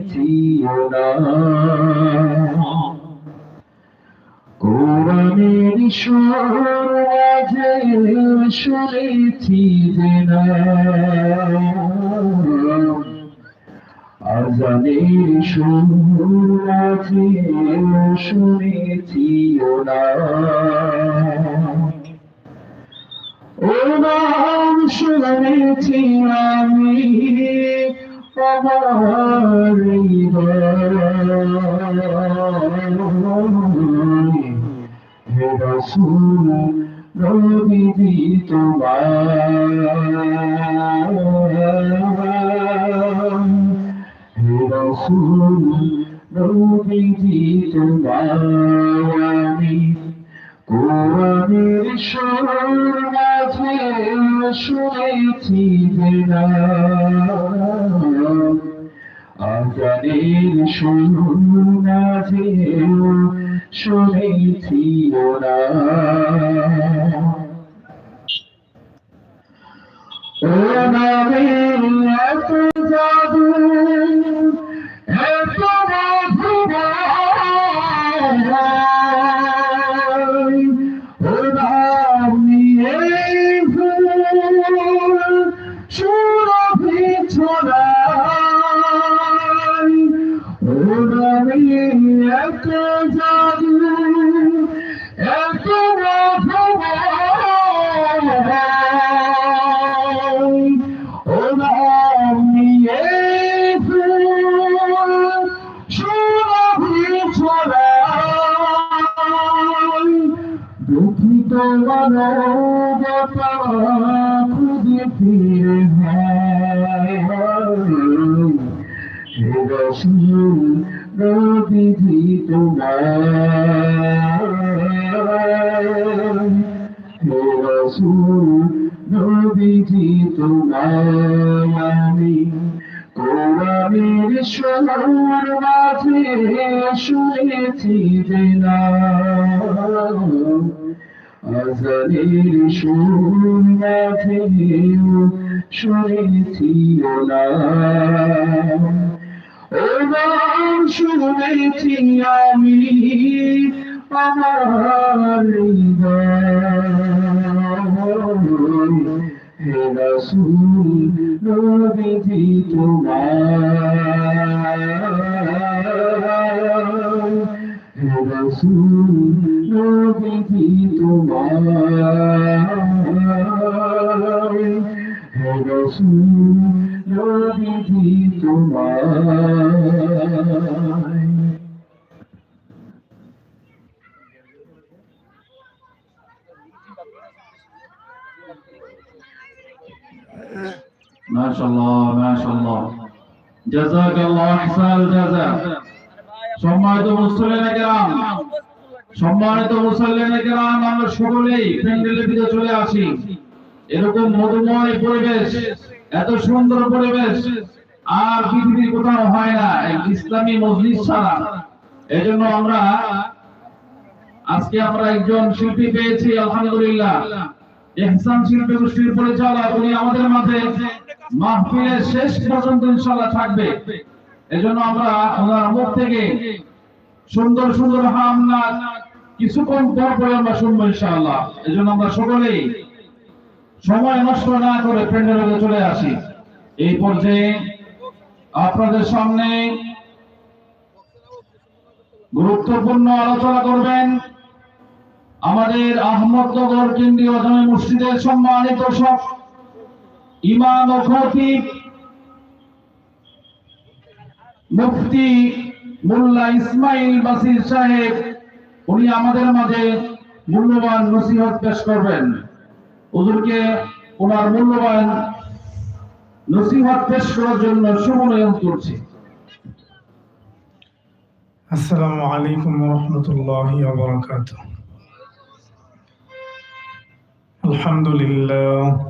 শুনেছিও না কোরআনের সুর মাঝে শুনেছি আজানের সুর মাঝে শুনেছিও না। ও শুনেছি আমি। রসুল নবীজি তোমার রসুল নবীজি তোমার কোরআনের মাঝে শুনেছি যে আজানের সুর মাঝে শুনেছি না। ও নামের এত জাদু Thank you. আজানের সুর মাঝে শুনেছি না ও নাম শুনেছি আমি। আমার হে রসুল নবীজি তোমার হে রসুল জাযাকাল্লাহ আহসানাল জাযা। সম্মানিত কেরাম সম্মানিত কেরাম, আমরা সকলেই প্যান্ডেলের ভিতরে চলে আসি। এরকম মধুময় পরিবেশ, এত সুন্দর পরিবেশ, আর পৃথিবীর কোথাও হয় না ইসলামী মজলিস ছাড়া। এজন্য আমরা আজকে আমরা একজন শিল্পী পেয়েছি, আলহামদুলিল্লাহ। ইহসান শিল্পী গোষ্ঠীর পরিচালক, উনি আমাদের মাঝে মাহফিলের শেষ পর্যন্ত ইনশাআল্লাহ থাকবে। এজন্য আমরা ওনার মুখ থেকে সুন্দর সুন্দর হামলা কিছুক্ষণ পর পরে আমরা শুনব ইনশাআল্লাহ। এজন্য আমরা সকলেই সময় নষ্ট না করে প্যান্ডেলে চলে আসি। এই পর্যায়ে আপনাদের সামনে গুরুত্বপূর্ণ আলোচনা করবেন আমাদের আহমদনগর কেন্দ্রীয় জামে মসজিদের সম্মানিত সব ইমাম ও খতিব মুফতি মোল্লা ইসমাইল বাসির সাহেব, উনি আমাদের মাঝে মূল্যবান নসিহত পেশ করবেন। হুজুরকে ওনার মূল্যবান নসিহত পেশ করার জন্য সমনয়ন করছি। আসসালামু আলাইকুম রহমতুল্লাহি আবরাকাত আলহামদুলিল্লাহ।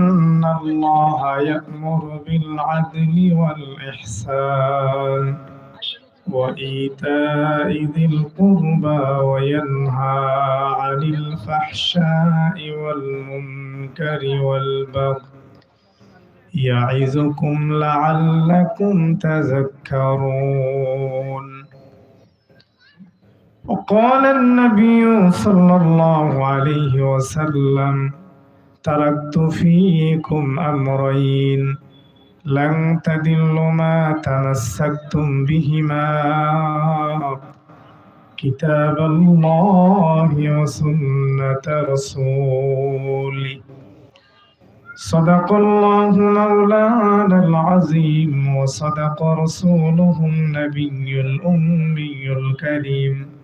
الله يأمر بالعدل والإحسان وإيتاء ذي القربى وينهى عن الفحشاء والمنكر والبغي يعظكم لعلكم تذكرون. وقال النبي صلى الله عليه وسلم تركت فيكم أمرين. لن تدلوا ما تمسكتم بهما. كتاب الله وسنة رسوله. صدق الله مولانا العظيم وصدق رسوله النبي الأمي الكريم.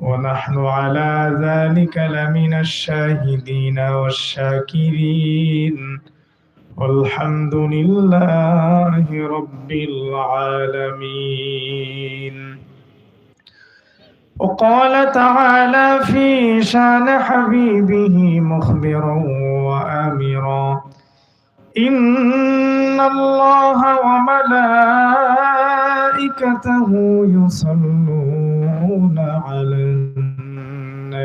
ونحن على ذلك لمن الشاهدين والشاكرين. والحمد لله رب العالمين. وقال تعالى في شان حبيبه مخبرا وآمرا إن الله وملائكته يصلون على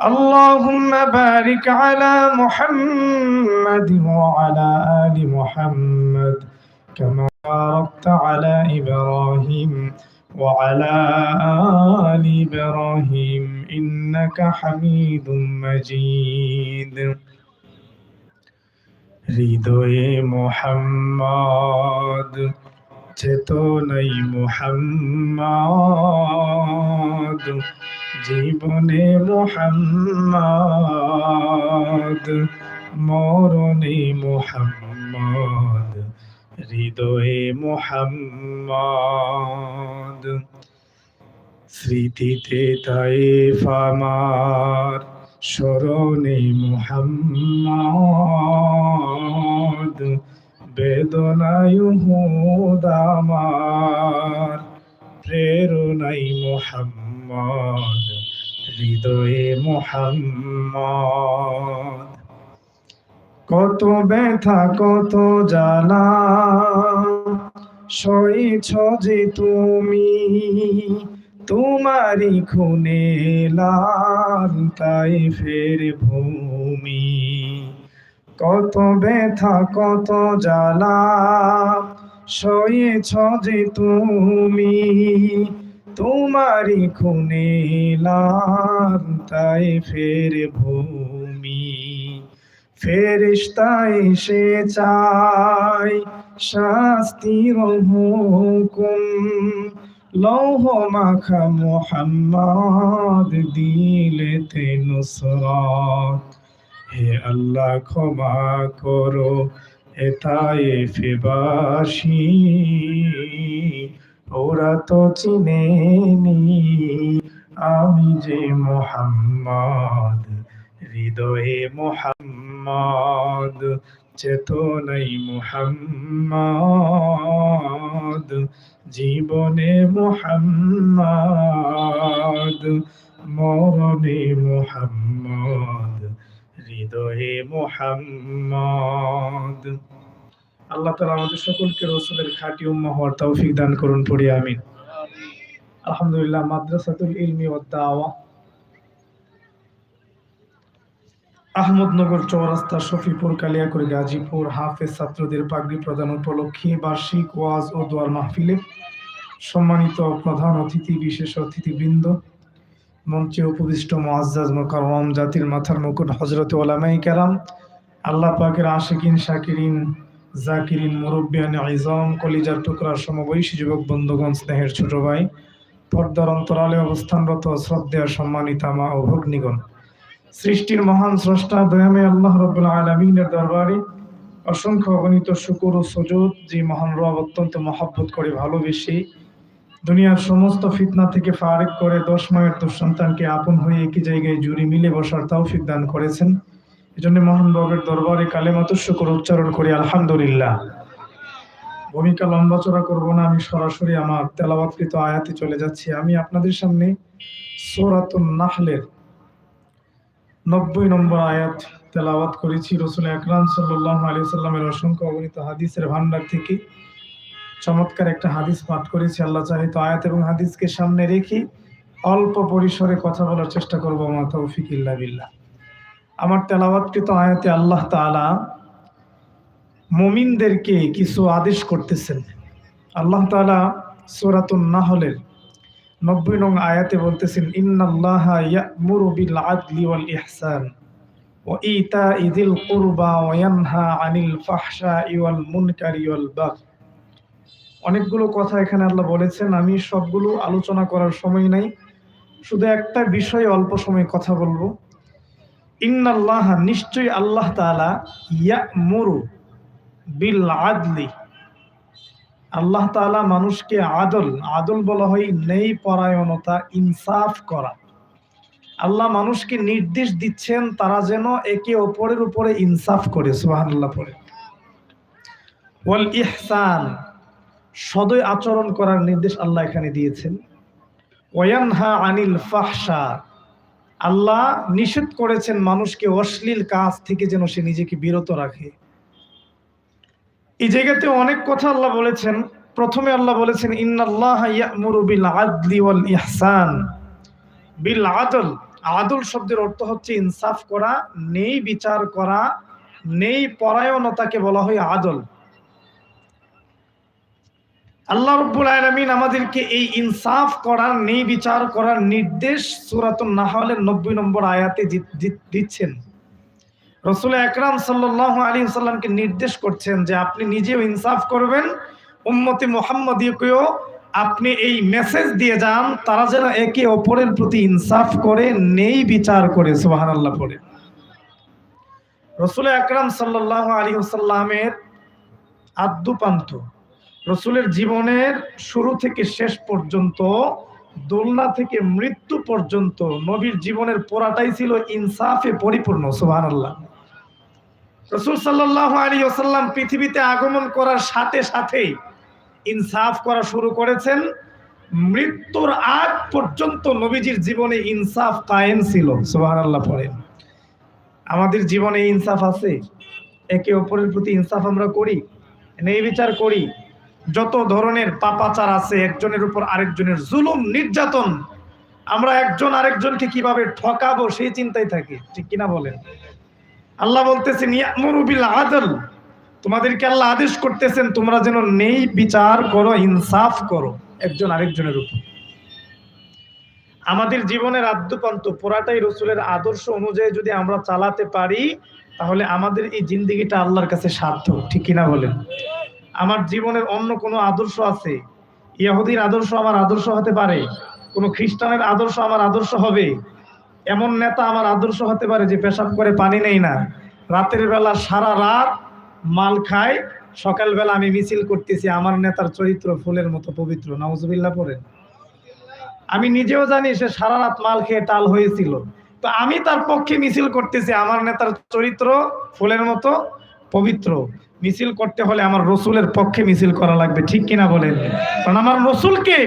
اللهم بارك على محمد وعلى آل محمد كما باركت على إبراهيم وعلى آل إبراهيم إنك حميد مجيد হৃদয়ে মোহাম্মদ চেতনাই মোহাম্মদ জীবনে মোহাম্মদ, মরণে মোহাম্মদ, হৃদয়ে মোহাম্মদ। স্মৃতিতে তাইফ আমার, স্মরণে মোহাম্মদ। বেদনায় হুদ আমার প্রেরণাই মোহাম্মদ। হৃদয়ে মোহাম্মদ। কত ব্যথা, কত জ্বালা, সইছ যে তুমি তোমারি খুনে লাল তাই ফের ভূমি। কত ব্যথা, কত জ্বালা সয়েছ যে তুমি তোমারি খুনে লাল তাই ফের ভূমি। ফেরিস্তা এসে চাই শাস্তির হুকুম। লৌহ মাখা মোহাম্মদ দিলেতে নুসরাত। হে আল্লাহ, ক্ষমা করো এতায়ে ফেবাসি। ওরা তো চিনেনি আমি যে মোহাম্মদ, হৃদয়ে মোহাম্মদ চেতনাই মোহাম্মদ, জীবনে মোহাম্মদ, মরণে মোহাম্মদ, হৃদয়ে মোহাম্মদ। আল্লাহ তালা আমাদের সকলকে রসুলের খাঁটি উম্মা হওয়ার তৌফিক দান করুন, পড়ি, আমিন। আলহামদুলিল্লাহ, মাদ্রাসাতুল ইলমি ওয়াদ দাওয়া। আহমদনগর চৌরাস্তা, শফিপুর কালিয়াকুড়ি গাজীপুর, হাফেজ ছাত্রদের পাগড়ি প্রদান উপলক্ষে বার্ষিক ওয়াজ ও দোয়ার মাহফিলে সম্মানিত প্রধান অতিথি, বিশেষ অতিথিবৃন্দ, মঞ্চে উপবিষ্ট মোয়াজ্জাজ মোকারম জাতির মাথার মুকুট হজরত ওলামাই কেরাম, আল্লাহ পাকের আশিকিন, শাকিরিন জাকিরিন মুরব্বিয়ান আইজম, কলিজার টুকরার সমবয়সী যুবক বন্ধুগণ, স্নেহের ছোট ভাই, পর্দার অন্তরালে অবস্থানরত শ্রদ্ধেয় সম্মানিতা মা ও ভগ্নিগণ। সৃষ্টির মহান স্রষ্টা দয়ামে আল্লাহ রব্বুল আলমিনের দরবারে অসংখ্য অগণিত শুকুর ও সুযোগ যে মহান রব অত্যন্ত মহাব্বত করে ভালোবেসে দুনিয়ার সমস্ত ফিতনা থেকে ফারেক করে দশ মায়ের দুঃসন্তানকে আপন হয়ে একই জায়গায় জুড়ি মিলে বসার তৌফিক দান করেছেন। এজন্য মহান রবের দরবারে কালেমাত শুকুর উচ্চারণ করি, আলহামদুলিল্লাহ। ভূমিকা লম্বা চড়া করব না, আমি সরাসরি আমার তেলাবাতকৃত আয়াতে চলে যাচ্ছি। আমি আপনাদের সামনে সোরাতুন নাহলের নব্বই নম্বর আয়াত তেলাওয়াত করেছি। রসুল আকরাম সাল্লাহ আলী সাল্লামের অসংখ্য অগণিত হাদিসের ভান্ডার থেকে চমৎকার একটা হাদিস পাঠ করেছি। আল্লাহ চাহিত আয়াত এবং হাদিসকে সামনে রেখে অল্প পরিসরে কথা বলার চেষ্টা করব। আমার তৌফিক ইল্লা বিল্লাহ। আমার তেলাওয়াতকৃত আয়াতে আল্লাহ তাআলা মুমিনদেরকে কিছু আদেশ করতেছেন। আল্লাহ তাআলা সূরাতুন নাহলের নব্বই নং আয়াতে বলতেছেন, ইন্নাল্লাহা অনেকগুলো কথা এখানে আল্লাহ বলেছেন, আমি সবগুলো আলোচনা করার সময় নাই, শুধু একটা বিষয়ে অল্প সময় কথা বলব। ইন্নাল্লাহ নিশ্চয়ই আল্লাহ তাআলা ইয়া'মুরু বিল আদলি আল্লাহ তাআলা মানুষকে আদল আদল বলা হয় নেই পরায়ণতা ইনসাফ করা। আল্লাহ মানুষকে নির্দেশ দিচ্ছেন তারা যেন একে অপরের উপরে ইনসাফ করে, সুবহানাল্লাহ পড়ে। ওয়াল ইহসান সদয় আচরণ করার নির্দেশ আল্লাহ এখানে দিয়েছেন। ওয়ানহা আনিল ফাহশা আল্লাহ নিষেধ করেছেন মানুষকে অশ্লীল কাজ থেকে যেন সে নিজেকে বিরত রাখে। এই জায়গাতে অনেক কথা আল্লাহ বলেছেন। প্রথমে আল্লাহ বলেছেন আদলি ওয়াল ইহসান বিল আদল আদল শব্দের অর্থ হচ্ছে ইনসাফ করা, নেই বিচার করা, নেই পরায়ণতাকে বলা হয় আদল। আল্লাহ রব্বুল আলমিন আমাদেরকে এই ইনসাফ করার, নেই বিচার করার নির্দেশ সুরাতুন নাহলের নব্বই নম্বর আয়াতে দিচ্ছেন। রসুল একরাম সাল্লাহ আলী সাল্লামকে নির্দেশ করছেন যে আপনি নিজেও ইনসাফ করবেন, উম্মতি মোহাম্মদীয়কেও আপনি এই মেসেজ দিয়ে যান, তারা যেন একে অপরের প্রতি ইনসাফ করে, নেই বিচার করে সুবাহান আল্লাহ পড়ে। রসুল আকরাম সাল্লাহ আলী সাল্লামের আদ্যপান্ত রসুলের জীবনের শুরু থেকে শেষ পর্যন্ত, দোলনা থেকে মৃত্যু পর্যন্ত নবীর জীবনের পোড়াটাই ছিল ইনসাফে পরিপূর্ণ সুহান আল্লাহ রসুল সাল্লাহ আলী ওসাল্লাম পৃথিবীতে আগমন করার সাথে সাথেই ইনসাফ করা শুরু করেছেন। মৃত্যুর আগ পর্যন্ত নবীজির জীবনে ইনসাফ কায়েম ছিল সুহান আল্লাহ পড়েন। আমাদের জীবনে ইনসাফ আছে, একে অপরের প্রতি ইনসাফ আমরা করি নেই বিচার করি যত ধরনের পাপাচার আছে, একজনের উপর আরেকজনের জুলুম, নির্যাতন, আমরা একজন আরেকজনকে কীভাবে ঠকাবো সেই চিন্তায় থাকি, ঠিক কিনা বলেন? আল্লাহ বলতেছেন আদল। তোমাদেরকে আল্লাহ আদেশ করতেছেন, তোমরা যেন নেই বিচার করো, ইনসাফ করো একজন আরেকজনের উপর। আমাদের জীবনের আদ্যপান্ত পুরাটাই রসুলের আদর্শ অনুযায়ী যদি আমরা চালাতে পারি, তাহলে আমাদের এই জিন্দিগিটা আল্লাহর কাছে সার্থক ঠিক কিনা বলেন? আমার জীবনের অন্য কোনো আদর্শ আছে? ইয়াহুদির আদর্শ আমার আদর্শ হতে পারে। কোনো খ্রিস্টানের আদর্শ আমার আদর্শ হবে। এমন নেতা আমার আদর্শ হতে পারে যে পেশাব করে পানি নেই না। রাতের বেলা সারা রাত মাল খায়। সকালবেলা আমি মিছিল করতেছি। আমার নেতার চরিত্র ফুলের মতো পবিত্র। নাউজুবিল্লাহ পড়েন। আমি নিজেও জানি সে সারা রাত মাল খেয়ে টাল হয়েছিল। তো আমি তার পক্ষে মিছিল করতেছি। আমার নেতার চরিত্র ফুলের মতো পবিত্র। মিছিল করতে হলে আমার রসুলের পক্ষে মিছিল করা লাগবে, ঠিক কিনা বলেন? কারণ আমার রসুলকে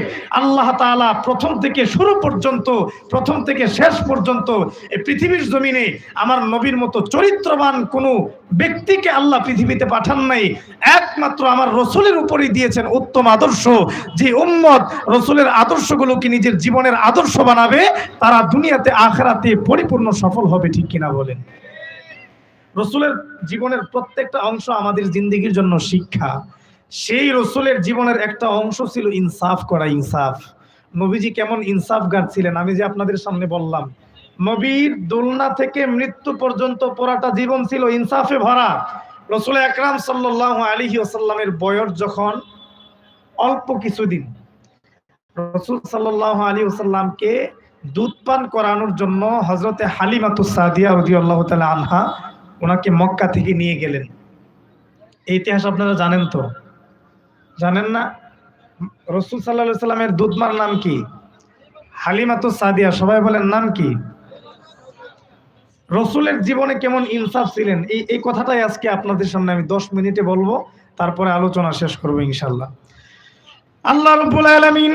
আল্লাহ তাআলা প্রথম থেকে শুরু পর্যন্ত, প্রথম থেকে শেষ পর্যন্ত এই পৃথিবীর জমিনে আমার নবীর মতো চরিত্রবান কোনো ব্যক্তিকে আল্লাহ পৃথিবীতে পাঠান নাই। একমাত্র আমার রসুলের উপরই দিয়েছেন উত্তম আদর্শ। যে উম্মত রসুলের আদর্শগুলোকে নিজের জীবনের আদর্শ বানাবে, তারা দুনিয়াতে, আখেরাতে পরিপূর্ণ সফল হবে, ঠিক কিনা বলেন? রসুলের জীবনের প্রত্যেকটা অংশ আমাদের জিন্দগির জন্য শিক্ষা। সেই রসুলের জীবনের একটা অংশ ছিল ইনসাফ করা, ইনসাফ। নবীজি কেমন ইনসাফগার ছিলেন? আমি যে আপনাদের সামনে বললাম, নবীর দোলনা থেকে মৃত্যু পর্যন্ত পড়াটা জীবন ছিল ইনসাফে ভরা। রসুল একরাম সাল্লাহ আলী ওসাল্লামের বয়স যখন অল্প কিছুদিন, রসুল সাল্লাহ আলী ওসাল্লামকে দুধ পান করানোর জন্য হজরতে হালিমাতু সাদিয়া রদিয়াল্লাহ তালা আনহা ওনাকে মক্কা থেকে নিয়ে গেলেন। এই ইতিহাস আপনারা জানেন তো। জানেন না? রসুল সাল্লাহ সাল্লামের দুধমার নাম কি? হালিমাতু সাদিয়া, সবাই বলেন নাম কি? রসুলের জীবনে কেমন ইনসাফ ছিলেন? এই এই কথাটাই আজকে আপনাদের সামনে আমি দশ মিনিটে বলব, তারপরে আলোচনা শেষ করব ইনশাল্লাহ আল্লাহ রব্বুল আলামিন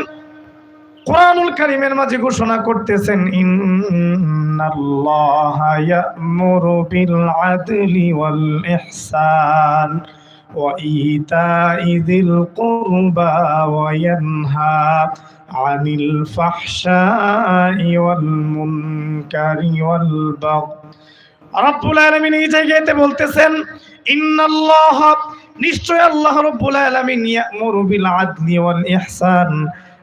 কোরআনুল কারীমের মাঝে ঘোষণা করতেছেন ইহসান ওয়া ইতাই যিল আনিল ফাহশাই ওয়াল মুনকারি ওয়াল বাগয় রব্বুল এই জায়গাতে বলতেছেন, ইন্নাল্লাহ, নিশ্চয় আল্লাহ রব্বুল আলামিন ইয়ামুরু বিল আদলি ইহসান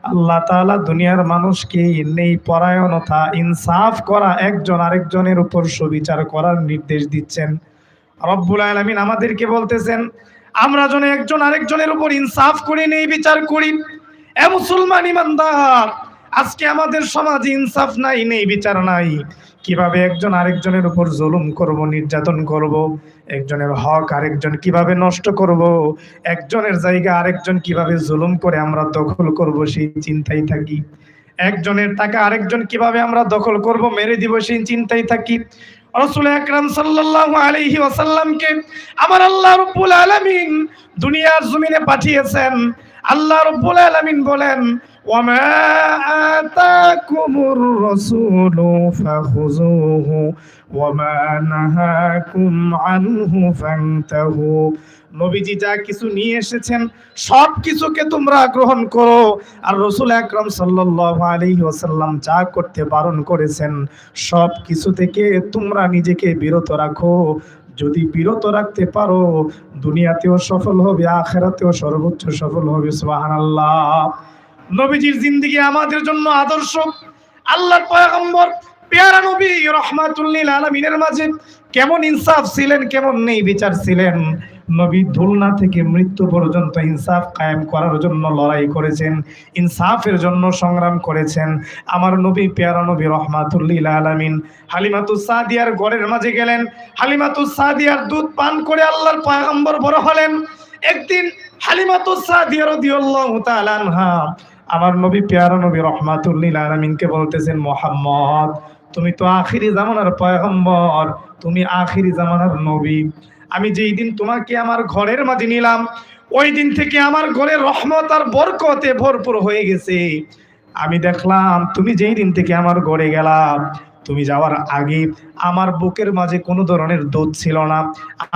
আল্লাহ তালা দুনিয়ার মানুষকে নেই পরায়ণতা, ইনসাফ করা একজন আরেকজনের উপর সুবিচার করার নির্দেশ দিচ্ছেন। রব্বুল আলমিন আমাদেরকে বলতেছেন, আমরা যেন একজন আরেকজনের উপর ইনসাফ করে, নেই বিচার করি। এ মুসলমান ইমানদার আজকে আমাদের সমাজে ইনসাফ নাই, নেই, বিচার নাই। কীভাবে একজন আরেকজনের উপর জুলুম করব, নির্যাতন করব? একজনের হক আরেকজন কীভাবে নষ্ট করব? একজনের জায়গা আরেকজন কীভাবে জুলুম করে আমরা দখল করব, সেই চিন্তাই থাকি। একজনের টাকা আরেকজন কীভাবে আমরা দখল করব, মেরে দিব, সেই চিন্তাই থাকি। রসুল আকরাম সাল্লাল্লাহু আলাইহি ওয়াসাল্লামকে আমার আল্লাহ রাব্বুল আলামিন দুনিয়ার জমিনে পাঠিয়েছেন। আল্লাহ রাব্বুল আলামিন বলেন وما آتاكم الرسول فخذوه وما نهاكم عنه فانتهوا নবীজি যা কিছু নিয়ে এসেছেন সব কিছুকে তোমরা গ্রহণ করো আর রসুল আকরাম সাল্লাল্লাহু আলাইহি ওয়াসাল্লাম যা করতে বারণ করেছেন সব কিছু থেকে তোমরা নিজেকে বিরত রাখো যদি বিরত রাখতে পারো দুনিয়াতেও সফল হবে আখেরাতেও সর্বোচ্চ সফল হবে সুবহানাল্লাহ নবীজির জিন্দিগি আমাদের জন্য আদর্শ। আল্লাহর পয়গম্বর, পেয়ারা নবী, রহমাতুল্লিল আলমিনের মাঝে কেমন ইনসাফ ছিলেন, কেমন নেই বিচার ছিলেন। নবী ধুলনা থেকে মৃত্যু পর্যন্ত ইনসাফ কায়েম করার জন্য লড়াই করেছেন, ইনসাফের জন্য সংগ্রাম করেছেন। আমার নবী, পেয়ারা নবী, রহমাতুল্লিল আলামিন হালিমাতু সাদিয়ার ঘরের মাঝে গেলেন। হালিমাতু সাদিয়ার দুধ পান করে আল্লাহর পয়গম্বর বড় হলেন। একদিন হালিমাতু সাদিয়া রাদিয়াল্লাহু তাআলা আনহা আমার নবী পেয়ারা নবী রহমাতুল্লিল আলমিনকে বলতেছেন, মোহাম্মদ, তুমি তো আখিরি জামানার পয়গম্বর, তুমি আখিরি জামানার নবী। আমি যেই দিন তোমাকে আমার ঘরের মাঝে নিলাম, ওই দিন থেকে আমার ঘরে রহমত আর বরকতে ভরপুর হয়ে গেছে। আমি দেখলাম, তুমি যেই দিন থেকে আমার ঘরে গেলাম তুমি যাওয়ার আগে আমার বুকের মাঝে কোনো ধরনের দুধ ছিল না।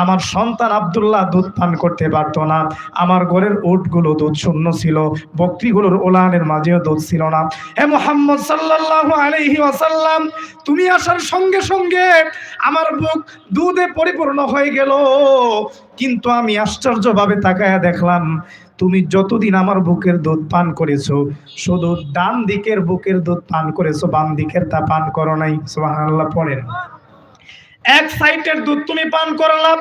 আমার সন্তান আবদুল্লাহ দুধ পান করতে পারতো না। আমার ঘরের উটগুলো দুধ শূন্য ছিল। বকরিগুলোর ওলানের মাঝেও দুধ ছিল না। হে মোহাম্মদ সাল্লাল্লাহু আলাইহি ওয়াসাল্লাম, তুমি আসার সঙ্গে সঙ্গে আমার বুক দুধে পরিপূর্ণ হয়ে গেল। কিন্তু আমি আশ্চর্যভাবে তাকায়া দেখলাম তুমি যতদিন আমার বুকের দুধ পান করেছ, শুধু ডান দিকের বুকের দুধ পান করেছ, বাম দিকের তা পান করো নাই। সোহানাল্লাহ পড়েন। এক সাইডের দুধ তুমি পান করালাম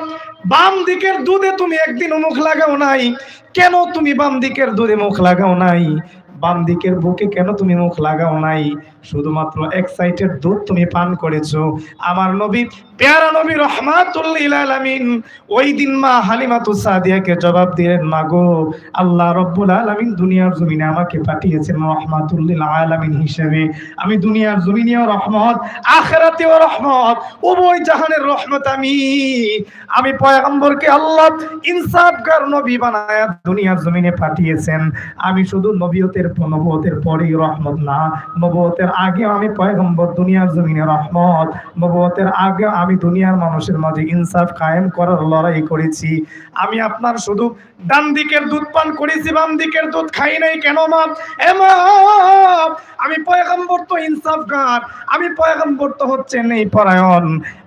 বাম দিকের দুধে তুমি একদিন মুখ লাগাও নাই। কেন তুমি বাম দিকের দুধে মুখ লাগাও নাই? বাম দিকের বুকে কেন তুমি মুখ লাগাও নাই? শুধুমাত্র এক সাইডের দুধ তুমি পান করেছ। আমার নবী, পেয়ারা নবী রহমাতুল্লিল ওই দিন মা হালিমাতু সাদিয়াকে জবাব দিলেন, মা গো, আল্লাহ রব্বুল আলামিন দুনিয়ার জমিনে আমাকে পাঠিয়েছেন রহমাতুল্লিল আলামিন হিসেবে। আমি দুনিয়ার জমিনেও রহমত, আখেরাতেও রহমত, উভয় জাহানের রহমত আমি। আমি পয়গম্বরকে আল্লাহ ইনসাফগার নবী বানায়া দুনিয়ার জমিনে পাঠিয়েছেন। আমি শুধু নবীয়তের নবুয়তের পরেই রহমত না। নবুয়তের আগে আমি পয়গম্বর, দুনিয়ার জমিনে রহমত। নবুয়তের আগে আমি দুনিয়ার মানুষের মাঝে ইনসাফ কায়েম করার লড়াই করেছি। আমি আপনার শুধু ডান দিকের দুধ পান করেছি, বাম দিকের দুধ খাই নাই কেন মা আমি পয়গম্বর তো ইনসাফ ইনসাফগার, আমি পয়গম্বর তো হচ্ছে নেই পরায়ণ।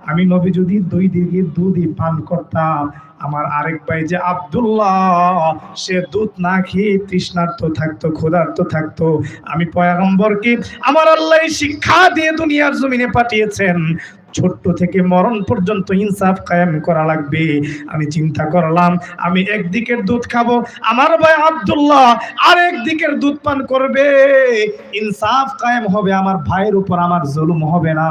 আমি নবী যদি দুই দিকে দুধই পান করতাম। আমার আরেক ভাই যে আবদুল্লাহ, সে দুধ না খেয়ে তৃষ্ণার্থ থাকতো, ক্ষুধার্ত থাকতো। আমি পয়াগম্বরকে আমার আল্লাহ শিক্ষা দিয়ে দুনিয়ার জমিনে পাঠিয়েছেন। ছোট্ট থেকে মরণ পর্যন্ত ইনসাফ কায়েম করা লাগবে। আমি চিন্তা করলাম, আমি একদিকের দুধ খাব, আমার ভাই আবদুল্লাহ আর একদিকের দুধ পান করবে। ইনসাফ কায়েম হবে, আমার ভাইয়ের উপর আমার জুলুম হবে না।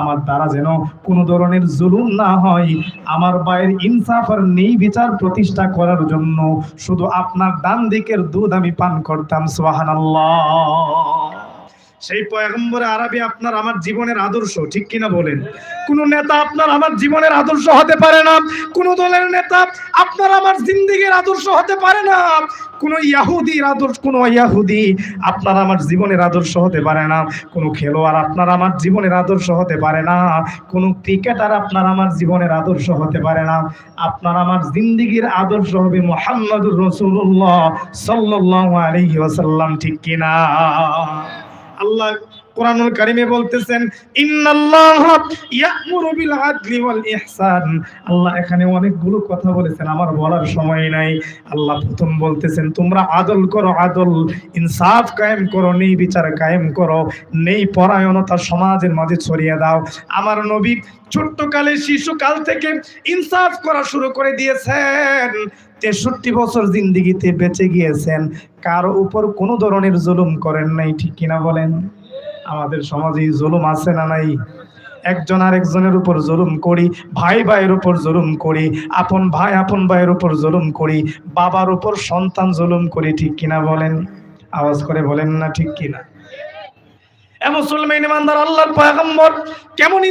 আমার দ্বারা যেন কোনো ধরনের জুলুম না হয়। আমার ভাইয়ের ইনসাফ আর নেই বিচার প্রতিষ্ঠা করার জন্য শুধু আপনার ডান দিকের দুধ আমি পান করতাম, সুবহানাল্লাহ। সেই পয়গম্বরে আরবি আপনার আমার জীবনের আদর্শ, ঠিক কিনা বলেন? কোন নেতা আপনার আমার জীবনের আদর্শ হতে পারে না, কোন দলের নেতা আপনার আমার জিন্দিগির আদর্শ হতে পারে না, কোন ইয়াহুদির আদর্শ, কোন ইয়াহুদি আপনার আমার জীবনের আদর্শ হতে পারে না, কোন খেলোয়াড় আপনার আমার জীবনের আদর্শ হতে পারে না, কোন ক্রিকেটার আপনার আমার জীবনের আদর্শ হতে পারে না। আপনার আমার জিন্দিগির আদর্শ হবে মোহাম্মদুর রসুল্লাহ আলাইহি ওয়াসাল্লাম, ঠিক কিনা? আল্লাহ কোরআনুল কারিমে বলতেছেন, ইন্নাল্লাহ ইয়া'মুরু বিল আদলি ওয়াল ইহসান। আল্লাহ এখানে অনেকগুলো কথা বলেছেন, আমার বলার সময় নাই। আল্লাহ প্রথম বলতেছেন, তোমরা আদল করো, আদল। ইনসাফ কায়েম করো, নেই বিচার কায়েম করো। নেই পরায়ণতা সমাজের মাঝে ছড়িয়ে দাও। আমার নবী ছোট্টকালে, শিশুকাল থেকে ইনসাফ করা শুরু করে দিয়েছেন। তেষট্টি বছর জিন্দিগিতে বেঁচে গিয়েছেন, কার উপর কোনো ধরনের জুলুম করেন নাই, ঠিক কিনা বলেন? আমাদের সমাজে জুলুম আছে না নাই? একজন আরেকজনের উপর জুলুম করি, ভাই ভাইয়ের উপর জুলুম করি, আপন ভাই আপন ভাইয়ের উপর জুলুম করি, বাবার উপর সন্তান জুলুম করি, ঠিক কিনা বলেন? আওয়াজ করে বলেন না ঠিক কিনা? ইমানদার, আল্লাহর কেমন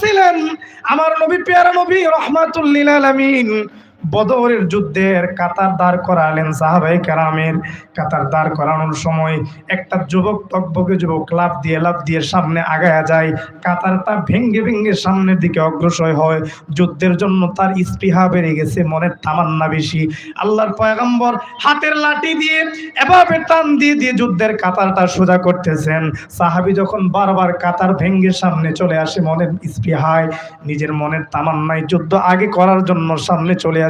ছিলেন? আমার নবী, পেয়ারা নবী, রহমাতুল লিল আলামিন। বদরের যুদ্ধের কাতার দাঁড় করালেন সাহাবাই কারামের। কাতার দাঁড় করানোর সময় একটা যুবক তকবকে যুবক লাভ দিয়ে লাভ দিয়ে সামনে আগায়া যায়। কাতারটা ভেঙ্গে ভেঙ্গে সামনের দিকে অগ্রসর হয়। যুদ্ধের জন্য তার স্পৃহা বেড়ে গেছে, মনের তামান্না বেশি। আল্লাহর পয়গম্বর হাতের লাঠি দিয়ে, এভাবে টান দিয়ে দিয়ে যুদ্ধের কাতারটা সোজা করতেছেন। সাহাবি যখন বারবার কাতার ভেঙ্গে সামনে চলে আসে মনের স্পৃহায়, নিজের মনের তামান্নায় যুদ্ধ আগে করার জন্য সামনে চলে আসে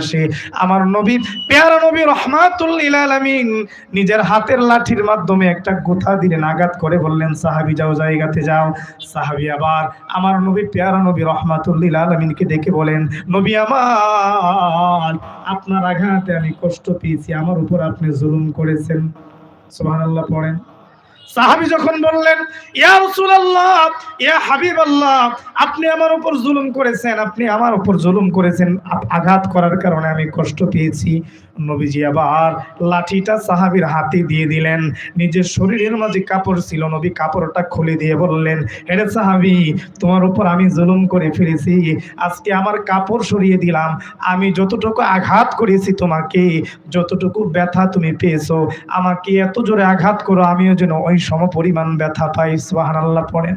আমার নবী, পেয়ারা নবী রহমাতুল্লিল আলামিন নিজের হাতের লাঠির মাধ্যমে একটা গোথা দিলেন আঘাত করে বললেন, সাহাবি যাও, জায়গাতে যাও। সাহাবি আবার আমার নবী, পেয়ারা নবী রহমাতুল্লিল আলামিনকে ডেকে বলেন, নবী আমার, আপনার আঘাতে আমি কষ্ট পেয়েছি, আমার উপর আপনি জুলুম করেছেন। সুবহানাল্লাহ, পড়েন। সাহাবি যখন বললেন, ইয়া রাসূলুল্লাহ, ইয়া আপনি আমার উপর জুলুম করেছেন, আপনি আমার উপর জুলুম করেছেন আঘাত করার কারণে আমি কষ্ট পেয়েছি। নবীজি আবার লাঠিটা সাহাবীর হাতে দিয়ে দিলেন। নিজের শরীরের মাঝে কাপড় ছিল, নবী কাপড়টা খুলে দিয়ে বললেন, হেরে সাহাবি, তোমার উপর আমি জুলুম করে ফেলেছি, আজকে আমার কাপড় সরিয়ে দিলাম, আমি যতটুকু আঘাত করেছি তোমাকে, যতটুকু ব্যথা তুমি পেয়েছ, আমাকে এত জোরে আঘাত করো, আমিও যেন ওই সম পরিমাণ ব্যথা পাই সোহান আল্লাহ পড়েন।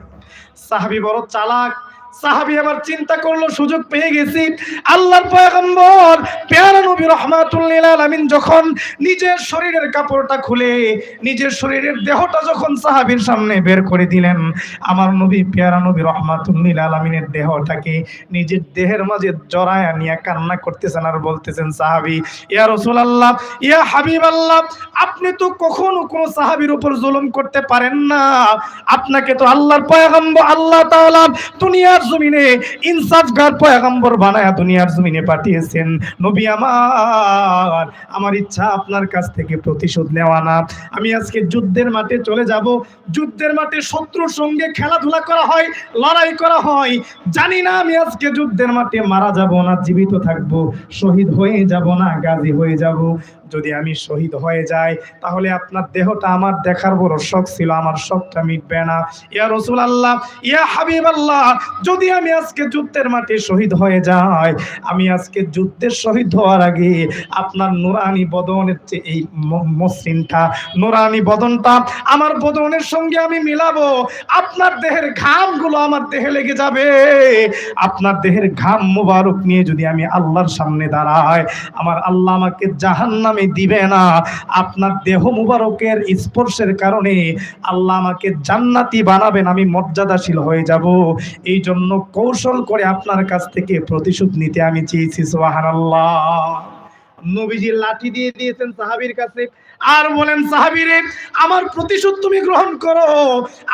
সাহাবি বড় চালাক সাহাবি আবার চিন্তা করল, সুযোগ পেয়ে গেছি। আল্লাহর পয়গম্বর, পেয়ারা নবী রহমাতুল্লিল আলামিন যখন নিজের শরীরের কাপড়টা খুলে, নিজের শরীরের দেহটা যখন সাহাবীর সামনে বের করে দিলেন, আমার নবী পেয়ারা নবী রহমাতুল্লিল আলামিনের দেহটাকে নিজের দেহের মাঝে জড়ায়া নিয়ে কান্না করতেছেন আর বলতেছেন, সাহাবী, ইয়া রাসূলুল্লাহ, ইয়া হাবিবাল্লাহ, আপনি তো কখনো কোনো সাহাবীর উপর জুলুম করতে পারেন না। আপনাকে তো আল্লাহর পয়গম্বর, আল্লাহ তাআলা দুনিয়ার জমিনে ইনসাফগার পয়গম্বর বানায়া দুনিয়ার জমিনে পাঠিয়েছেন। নবী আমার আমার ইচ্ছা আপনার কাছ থেকে প্রতিশোধ নেওয়া না। আমি আজকে যুদ্ধের মাঠে চলে যাব। যুদ্ধের মাঠে শত্রুর সঙ্গে খেলাধুলা করা হয়, লড়াই করা হয়। জানি না আমি আজকে যুদ্ধের মাঠে মারা যাব না, জীবিত থাকব, শহীদ হয়ে যাব না, গাজী হয়ে যাব। যদি আমি শহীদ হয়ে যাই, তাহলে আপনার দেহটা আমার দেখার বড় শখ ছিল, আমার শখটা মিটবে না। ইয়া রসুল আল্লাহ ইয়া হাবিব আল্লাহ যদি আমি আজকে যুদ্ধের মাঠে শহীদ হয়ে যাই, আমি আজকে যুদ্ধের শহীদ হওয়ার আগে আপনার নুরানি বদনের যে এই মসৃণটা, নুরানি বদনটা, আমার বদনের সঙ্গে আমি মিলাবো। আপনার দেহের ঘামগুলো আমার দেহে লেগে যাবে। আপনার দেহের ঘাম মোবারক নিয়ে যদি আমি আল্লাহর সামনে দাঁড়াই, আমার আল্লাহ আমাকে জাহান্নামে দিবে না। আপনার দেহ মুবারকের স্পর্শের কারণে আল্লাহ আমাকে জান্নাতি বানাবেন, আমি মর্যাদাশীল হয়ে যাব। এই জন্য কৌশল করে আপনার কাছ থেকে প্রতিশোধ নিতে আমি চেয়েছি সোহান আল্লাহ নবীজি লাঠি দিয়ে দিয়েছেন সাহাবির কাছে। আর বলেন, সাহাবিরে, আমার প্রতিশোধ তুমি গ্রহণ করো।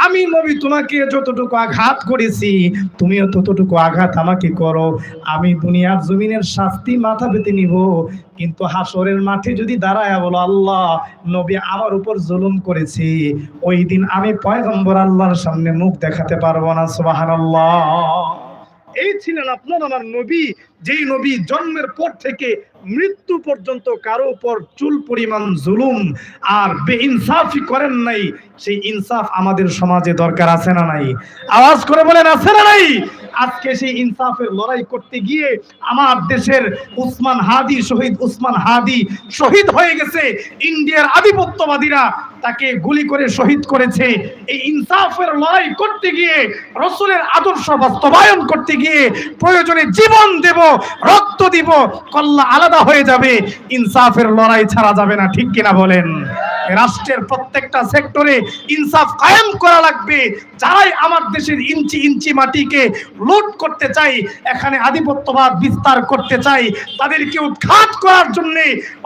আমি নবী তোমাকে যতটুকু আঘাত করেছি, তুমিও ততটুকু আঘাত আমাকে করো। আমি দুনিয়ার জমিনের শাস্তি মাথা পেতে নিব, কিন্তু হাসরের মাঠে যদি দাঁড়ায় বলো, আল্লাহ, নবী আমার উপর জুলুম করেছি। ওই দিন আমি পয়গম্বর আল্লাহর সামনে মুখ দেখাতে পারব না, সুবহানাল্লাহ। এই ছিলেন আপনার, আমার নবী। যেই নবী জন্মের পর থেকে মৃত্যু পর্যন্ত কারও উপর চুল পরিমাণ জুলুম আর বেইনসাফি করেন নাই, সেই ইনসাফ আমাদের সমাজে দরকার আছে না নাই? আওয়াজ করে বলেন, আছে না নাই? আজকে সেই ইনসাফের লড়াই করতে গিয়ে আমার দেশের উসমান হাদি শহীদ উসমান হাদি শহীদ হয়ে গেছে, ইন্ডিয়ার আধিপত্যবাদীরা তাকে গুলি করে শহীদ করেছে। এই ইনসাফের লড়াই করতে গিয়ে, রসুলের আদর্শ বাস্তবায়ন করতে গিয়ে প্রয়োজনে জীবন দেব, রক্ত দিব, কল্লা আলাদা হয়ে যাবে। ইনসাফের লড়াই ছাড়া যাবে না ঠিক কিনা বলেন? রাষ্ট্রের প্রত্যেকটা সেক্টরে ইনসাফ কায়েম করা লাগবে। যারাই আমার দেশের ইঞ্চি ইঞ্চি মাটিকে লুট করতে চাই এখানে আধিপত্যবাদ বিস্তার করতে চাই তাদেরকে উৎখাত করার জন্য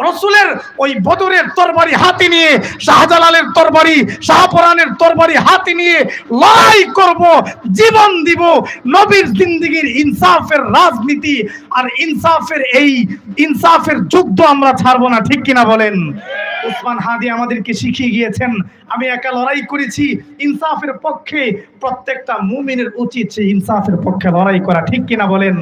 রসুলের ওই বদরের তরবারি হাতে নিয়ে, শাহজালালের তরবারি, শাহপরানের তরবারি হাতে নিয়ে লড়াই করব, জীবন দিব। নবীর জিন্দিগির ইনসাফের রাজনীতি আর ইনসাফের এই, ইনসাফের যুদ্ধ আমরা ছাড়বো না, ঠিক কিনা বলেন? উসমান হাদি আমাদেরকে শিখিয়ে গিয়েছেন, আমি একা লড়াই করেছি, ইনসাফের পক্ষে প্রত্যেকটা মুমিনের উচিত সেই ইনসাফের পক্ষে লড়াই করা, ঠিক কিনা বলেন?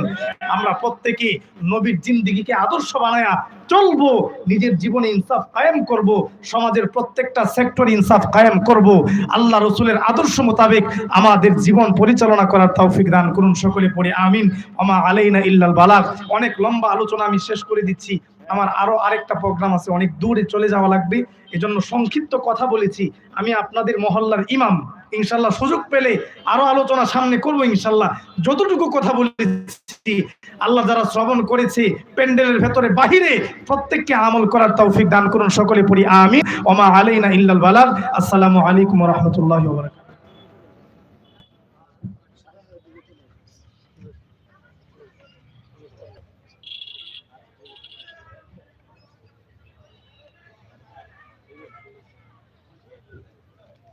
আমরা প্রত্যেকে নবীর জিন্দিগিকে আদর্শ বানায়া চলবো, নিজের জীবনে ইনসাফ কায়েম করব, সমাজের প্রত্যেকটা সেক্টর ইনসাফ কায়েম করব। আল্লাহ রসুলের আদর্শ মোতাবেক আমাদের জীবন পরিচালনা করার তৌফিক দান করুন সকলে পড়ে, আমিন। আমা আলাইনা ইল্লাল বালাগ। অনেক লম্বা আলোচনা আমি শেষ করে দিচ্ছি। আমার আরও আরেকটা প্রোগ্রাম আছে, অনেক দূরে চলে যাওয়া লাগবে। এজন্য সংক্ষিপ্ত কথা বলেছি, আমি আপনাদের মহল্লার ইমাম, ইনশাল্লাহ সুযোগ পেলে আরও আলোচনা সামনে করব ইনশাল্লাহ। যতটুকু কথা বলেছি, আল্লাহ যারা শ্রবণ করেছে, প্যান্ডেলের ভেতরে, বাহিরে, প্রত্যেককে আমল করার তৌফিক দান করুন, সকলে পড়ি আমি ওমা আলাইনা ইল্লাল বালাগ। আসসালামু আলাইকুম রাহমাতুল্লাহি বারাকাতুহু।